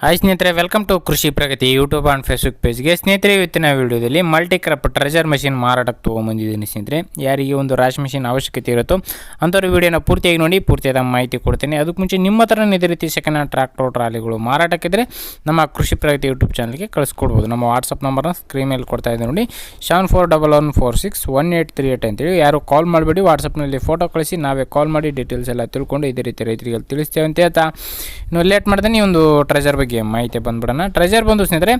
Hi ಸ್ನೇಹಿತರೆ welcome to Krishi Pragati YouTube and Facebook ಪೇಜ್ಗೆ ಸ್ನೇಹಿತರೆ, ಇವತ್ತಿನ ವಿಡಿಯೋದಲ್ಲಿ ಮಲ್ಟಿ ಕ್ರಾಪ್ ಟ್ರೆಜರ್ ಮಷಿನ್ ಮಾರಾಟಕ್ಕೆ ತೊಗೊಂಬಂದಿದ್ದೀನಿ ಸ್ನೇಹಿತರೆ. ಯಾರಿಗೆ ಒಂದು ರಾಶಿ ಮಿಷಿನ್ ಅವಶ್ಯಕತೆ ಇರುತ್ತೋ ಅಂಥವ್ರು ವಿಡಿಯೋನ ಪೂರ್ತಿಯಾಗಿ ನೋಡಿ, ಪೂರ್ತಿಯಾದ ಮಾಹಿತಿ ಕೊಡ್ತೀನಿ. ಅದಕ್ಕೆ ಮುಂಚೆ ನಿಮ್ಮ ಹತ್ರ ಇದೇ ರೀತಿ ಸೆಕೆಂಡ್ ಹ್ಯಾಂಡ್ ಟ್ರ್ಯಾಕ್ಟರ್ ಟ್ರಾಲಿಗಳು ಮಾರಾಟಕ್ಕಿದ್ರೆ ನಮ್ಮ ಕೃಷಿ ಪ್ರಗತಿ ಯೂಟ್ಯೂಬ್ ಚಾನಲ್ಗೆ ಕಳಿಸ್ಕೊಡ್ಬೋದು. ನಮ್ಮ ವಾಟ್ಸಪ್ ನಂಬರ್ನ ಸ್ಕ್ರೀನ್ ಮೇಲೆ ಕೊಡ್ತಾ ಇದ್ದೀನಿ ನೋಡಿ. Seven four double one four six one eight three eight ಅಂತೇಳಿ. ಯಾರು ಕಾಲ್ ಮಾಡಬೇಡಿ ವಾಟ್ಸಪ್ನಲ್ಲಿ ಫೋಟೋ ಕಳಿಸಿ, ನಾವೇ ಕಾಲ್ ಮಾಡಿ ಡೀಟೇಲ್ಸ್ ಎಲ್ಲ ತಿಳ್ಕೊಂಡು ಇದೇ ರೀತಿ ರೈತರಿಗೆ ತಿಳಿಸ್ತೇವೆ ಅಂತ ಹೇಳ್ತಾ. ಇನ್ನು ಲೇಟ್ ಮಾಡ್ತೀನಿ ಒಂದು ಟ್ರೆಜರ್ ಬಗ್ಗೆ ಮಾಹಿತಿ ಬಂದ್ಬಿಡೋಣ. ಟ್ರೆಜರ್ ಬಂದು ಸ್ನೇಹಿತರೆ,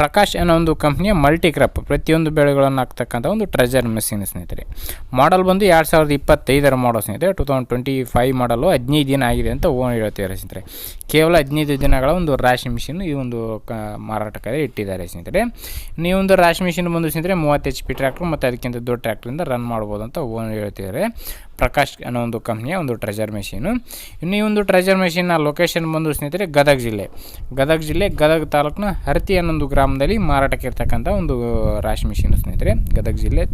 ಪ್ರಕಾಶ್ ಅನ್ನೋ ಒಂದು ಕಂಪ್ನಿಯ ಮಲ್ಟಿ ಕ್ರಾಪ್ ಪ್ರತಿಯೊಂದು ಬೆಳೆಗಳನ್ನು ಹಾಕ್ತಕ್ಕಂಥ ಒಂದು ಟ್ರೆಜರ್ ಮೆಷಿನ್ ಸ್ನೇಹಿತರೆ. ಮಾಡಲ್ ಬಂದು ಎರಡು ಸಾವಿರದ ಇಪ್ಪತ್ತೈದರ ಮಾಡೋ ಸ್ನೇಹಿತರೆ ಟೂ ತೌಸಂಡ್ ಟ್ವೆಂಟಿ ಫೈವ್ ಮಾಡಲು ಹದಿನೈದು ದಿನ ಆಗಿದೆ ಅಂತ ಓನ್ ಹೇಳ್ತಿದ್ದಾರೆ ಸ್ನೇಹಿತರೆ. ಕೇವಲ ಹದಿನೈದು ದಿನಗಳ ಒಂದು ರಾಶಿ ಮಿಷಿನ್ ಈ ಒಂದು ಕ ಮಾರಾಟಕ್ಕೆ ಇಟ್ಟಿದ್ದಾರೆ ಸ್ನೇಹಿತರೆ. ನೀವು ಒಂದು ರಾಶಿ ಮಿಷಿನ್ ಬಂದು ಸ್ನೇಹಿತರೆ, ಮೂವತ್ತು ಎಚ್ ಪಿ ಟ್ರ್ಯಾಕ್ಟರ್ ಮತ್ತು ಅದಕ್ಕಿಂತ ದೊಡ್ಡ ಟ್ರ್ಯಾಕ್ಟ್ರಿಂದ ರನ್ ಮಾಡ್ಬೋದು ಅಂತ ಓನ್ ಹೇಳ್ತಿದ್ದಾರೆ. ಪ್ರಕಾಶ್ ಅನ್ನೋ ಒಂದು ಕಂಪ್ನಿಯ ಒಂದು ಟ್ರೆಜರ್ ಮೆಷೀನು ಇನ್ನು ಈ ಒಂದು ಟ್ರೆಜರ್ ಮೆಷಿನ್ನ ಲೊಕೇಶನ್ ಬಂದು ಸ್ನೇಹಿತರೆ ಗದಗ ಜಿಲ್ಲೆ. ಗದಗ ಜಿಲ್ಲೆ, ಗದಗ ತಾಲೂಕಿನ ಹರತಿ ಅನ್ನೊಂದು ಗ್ರಾಮದಲ್ಲಿ ಮಾರಾಟಕ್ಕೆ ಇರ್ತಕ್ಕಂಥ ಒಂದು ರಾಶಿ ಮಿಷಿನ್ ಸ್ನೇಹಿತರೆ. ಗದಗ ಜಿಲ್ಲೆ,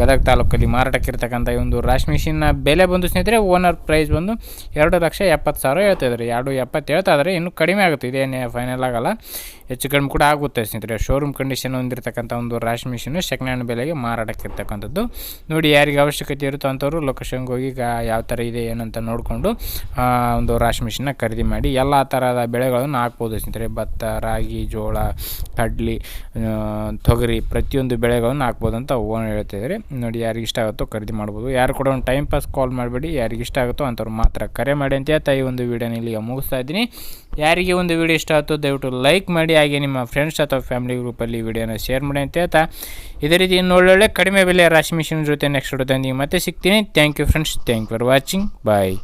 ಗದಗ ತಾಲೂಕಲ್ಲಿ ಮಾರಾಟಕ್ಕೆ ಇರ್ತಕ್ಕಂಥ ಈ ಒಂದು ರಾಶಿ ಮಿಷಿನ್ನ ಬೆಲೆ ಬಂದು ಸ್ನೇಹಿತರೆ ಓನರ್ ಪ್ರೈಸ್ ಬಂದು ಎರಡು ಲಕ್ಷ ಎಪ್ಪತ್ತು ಸಾವಿರ ಹೇಳ್ತಾ ಇದ್ದಾರೆ ಎರಡು ಎಪ್ಪತ್ತು ಹೇಳ್ತಾ ಇನ್ನೂ ಕಡಿಮೆ ಆಗುತ್ತೆ. ಇದೇನೇ ಫೈನಲ್ ಆಗಲ್ಲ. ಹೆಚ್ಚು ಕಡಿಮೆ ಕೂಡ ಆಗುತ್ತೆ ಸ್ನೇಹಿತರೆ. ಶೋರೂಮ್ ಕಂಡೀಷನ್ ಹೊಂದಿರತಕ್ಕಂಥ ಒಂದು ರಾಶಿ ಮಿಷಿನು ಸೆಕೆಂಡ್ ಹ್ಯಾಂಡ್ ಬೆಲೆಗೆ ಮಾರಾಟಕ್ಕೆ ಇರ್ತಕ್ಕಂಥದ್ದು. ನೋಡಿ ಯಾರಿಗೆ ಅವಶ್ಯಕತೆ ಇರುತ್ತೋ ಅಂಥವ್ರು ಲೊಕೇಶನ್ಗೆ ಹೋಗಿ ಯಾವ ಥರ ಇದೆ, ಏನಂತ ನೋಡಿಕೊಂಡು ಒಂದು ರಾಶಿ ಮಿಷಿನ್ನ ಖರೀದಿ ಮಾಡಿ, ಎಲ್ಲ ಥರದ ಬೆಳೆಗಳನ್ನು ಹಾಕ್ಬೋದು. ಸ್ನೇಹಿತರೆ, ಭತ್ತ, ರಾಗಿ, ಜೋಳ, ಕಡ್ಲಿ ತೊಗರಿ ಪ್ರತಿಯೊಂದು ಬೆಳೆಗಳನ್ನು ಹಾಕ್ಬೋದು ಅಂತ ಓನ್ ಹೇಳ್ತಿದ್ದಾರೆ ನೋಡಿ, ಯಾರಿಗೆ ಇಷ್ಟ ಆಗುತ್ತೋ ಖರೀದಿ ಮಾಡ್ಬೋದು. ಯಾರು ಕೂಡ ಒಂದು ಟೈಮ್ ಪಾಸ್ ಕಾಲ್ ಮಾಡಬೇಡಿ. ಯಾರಿಗೆ ಇಷ್ಟ ಆಗುತ್ತೋ ಅಂಥವ್ರು ಮಾತ್ರ ಕರೆ ಮಾಡಿ ಅಂತ ಹೇಳ್ತಾ ಈ ಒಂದು ವೀಡಿಯೋನ ಇಲ್ಲಿಗೆ ಮುಗಿಸ್ತಾ ಇದ್ದೀನಿ. ಯಾರಿಗೆ ಒಂದು ವಿಡಿಯೋ ಇಷ್ಟ ಆಯಿತು ದಯವಿಟ್ಟು ಲೈಕ್ ಮಾಡಿ, ಹಾಗೆ ನಿಮ್ಮ ಫ್ರೆಂಡ್ಸ್ ಅಥವಾ ಫ್ಯಾಮಿಲಿ ಗ್ರೂಪಲ್ಲಿ ವಿಡಿಯೋನ ಶೇರ್ ಮಾಡಿ ಅಂತ ಹೇಳ್ತಾ ಇದೇ ರೀತಿ ಇನ್ನು ಒಳ್ಳೊಳ್ಳೆ ಕಡಿಮೆ ಬೆಲೆ ರಾಶಿ ಮಿಷಿನ್ ಜೊತೆ ನೆಕ್ಸ್ಟ್ ವಿಡಿಯೋದಲ್ಲಿ ಮತ್ತೆ ಸಿಗ್ತೀನಿ. Thank you friends thank for watching bye